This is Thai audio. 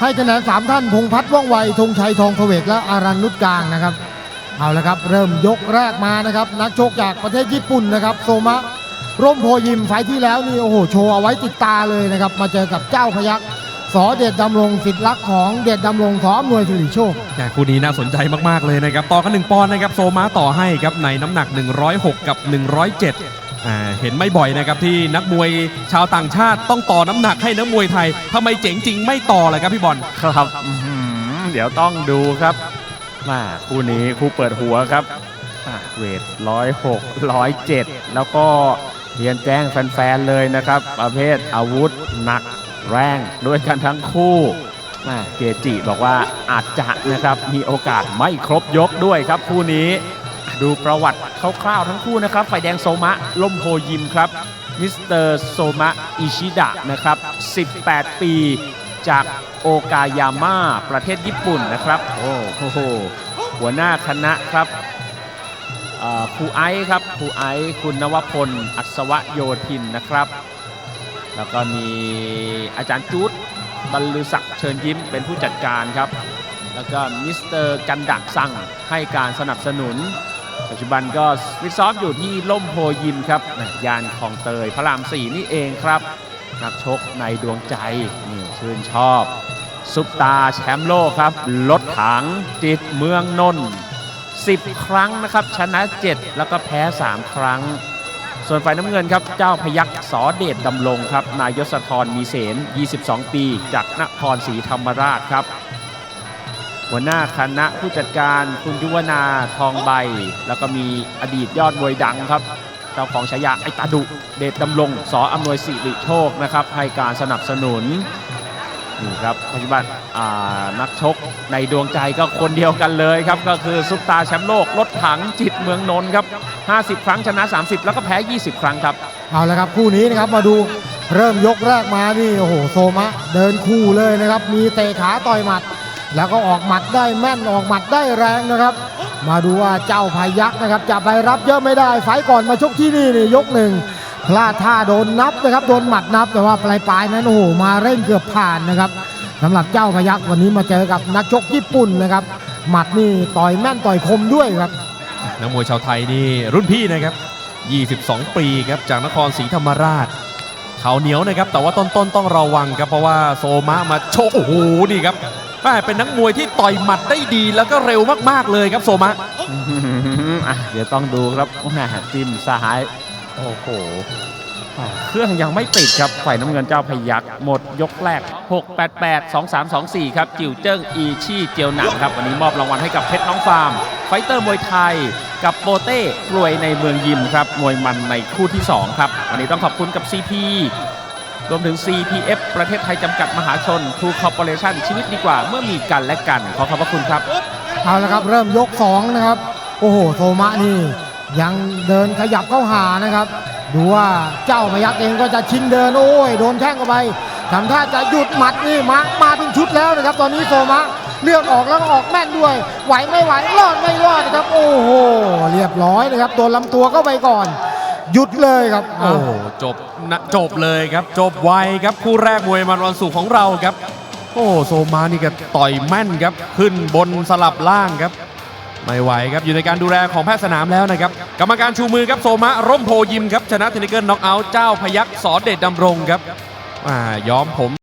ให้คะแนนสามท่านพงพัฒน์ว่องไวธงชัยทองเขวกและอารันนุชกลางนะครับเอาละครับ เริ่มยกแรกมานะครับ นักชกจากประเทศญี่ปุ่นนะครับโซมะร่มโพยิมไฟที่แล้วนี่โอ้โหโชว์เอาไว้ติดตาเลยนะครับ มาเจอกับเจ้าพยักสอเดชดดำรงสิทธิลักษ์ของเดชดดำรงสออำนวยสิริโชคแต่คู่นี้น่าสนใจมาก ๆ เลยนะครับ ต่อกันหนึ่งปอนด์นะครับ โซมาต่อให้ครับในน้ำหนัก 106 กับ 107อ่า เห็นไม่บ่อยนะครับที่นักมวยชาวต่างชาติต้องต่อน้ำหนักให้นักมวยไทยทำไมเจ๋งจริงไม่ต่อเลยครับพี่บอลครับอื้อหือเดี๋ยวต้องดูครับมาคู่นี้คู่เปิดหัวครับอะเวทร้อยหกร้อยเจ็ดแล้วก็เรียนแจ้งแฟนๆเลยนะครับ ประเภทอาวุธหนักแรงด้วยกันทั้งคู่เจจิบอกว่าอาจจะนะครับมีโอกาสไม่ครบยกด้วยครับคู่นี้ ดูประวัติคร่าวๆทั้งคู่นะครับ ฝ่ายแดงโซมะล่มโพยิมครับ มิสเตอร์โซมะอิชิดะนะครับ 18 ปีจากโอกายาม่าประเทศญี่ปุ่นนะครับ โอ้โห หัวหน้าคณะครับครูไอซ์ครับครูไอซ์คุณนวพล อัศวโยธินนะครับ แล้วก็มีอาจารย์จูดบรรลือศักดิ์เชิญยิ้มเป็นผู้จัดการครับ แล้วก็มิสเตอร์กันดักสั่งให้การสนับสนุน ปัจจุบันก็ฟิตซ้อมอยู่ที่ล่มโพยิมครับยานคลองเตยพระรามสี่นี่เองครับ นักชกในดวงใจนี่ชื่นชอบ ซุปตาแชมป์โลกครับรถถังจิตเมืองนนท์10 ครั้งนะครับชนะ 7 แล้วก็แพ้ 3 ครั้ง ส่วนฝ่ายน้ำเงินครับ เจ้าพยักสอเดชดำรงครับ นายศธรมีเสน22 ปี จากนครศรีธรรมราชครับ หัวหน้าคณะผู้จัดการคุณยุวนาทองใบ แล้วก็มีอดีตยอดมวยดังครับเจ้าของฉายาไอตาดุ เดชดำรงสออำนวยสิริโชคนะครับให้การสนับสนุนนี่ครับปัจจุบันนักชกในดวงใจก็คนเดียวกันเลยครับ ก็คือซุปตาแชมป์โลกรถถังจิตเมืองนนท์ครับ 50 ครั้งชนะ 30 แล้วก็แพ้ 20 ครั้งครับ เอาละครับคู่นี้นะครับมาดูเริ่มยกแรกมานี่โอ้โหโซมะเดินคู่เลยนะครับ มีเตะขาต่อยหมัด แล้วก็ออกหมัดได้แม่นออกหมัดได้แรงนะครับ มาดูว่าเจ้าพายักนะครับจะไปรับเยอะไม่ได้ไฟก่อนมาชกที่นี่นี่ยกหนึ่งพลาดท่าโดนนับนะครับโดนหมัดนับแต่ว่าปลายปลายๆนั้นโอ้โหมาเร่งเกือบผ่านนะครับสำหรับเจ้าพยักวันนี้มาเจอกับนักชกญี่ปุ่นนะครับ หมัดนี่ต่อยแม่นต่อยคมด้วยครับนักมวยชาวไทยนี่รุ่นพี่นะครับ 22 ปีครับจากนครศรีธรรมราชเขาเหนียวนะครับ แต่ว่าต้นๆต้องระวังครับเพราะว่าโซมะมาโชว์โอ้โหนี่ครับ แม่เป็นนักมวยที่ต่อยหมัดได้ดีแล้วก็เร็วมากๆเลยครับโซมะอะเดี๋ยวต้องดูครับแหม่จิ้มซ้ายโอ้โหอะเครื่องยังไม่ติดครับฝ่ายน้ำเงินเจ้าพยักหมดยกแรก 6 8 8 2 3 2 4 ครับ จิ๋วเจิ้งอีชี่เจียวหนังครับ วันนี้มอบรางวัลให้กับเพชรน้องฟาร์ม ไฟเตอร์มวยไทย กับโปเต้กลวยในเมืองยิมครับ มวยมันในคู่ที่ 2 ครับ วันนี้ต้องขอบคุณกับ CP รวมถึง CPF ประเทศไทยจำกัดมหาชน True Corporation ชีวิตดีกว่าเมื่อมีกันและกัน ขอขอบพระคุณครับ เอาละครับเริ่มยก 2 นะครับ โอ้โหโทมะนี่ ยังเดินขยับเข้าหานะครับ ดูว่าเจ้าพยักเองก็จะชิงเดินโอ้ยโดนแข้งเข้าไปทำท่าจะหยุดหมัดนี่มามาเป็นชุดแล้วนะครับ ตอนนี้โซมะเลือกออกแล้วก็ออกแม่นด้วย ไหวไม่ไหวรอดไม่รอดนะครับ โอ้โหเรียบร้อยนะครับโดนลำตัวเข้าไปก่อน หยุดเลยครับโอ้โหจบนะจบเลยครับ จบไวครับคู่แรกมวยมันวันศุกร์ของเราครับ โอ้โซมานี่ก็ต่อยแม่นครับ ขึ้นบนสลับล่างครับ ไม่ไหวครับอยู่ในการดูแลของแพทย์สนามแล้วนะครับ กรรมการชูมือครับโซมะร่มโพยิมครับ ชนะเทนนิเกิลน็อกเอาท์เจ้าพยักษ์สอนเดชดำรงครับอ่ายอมผม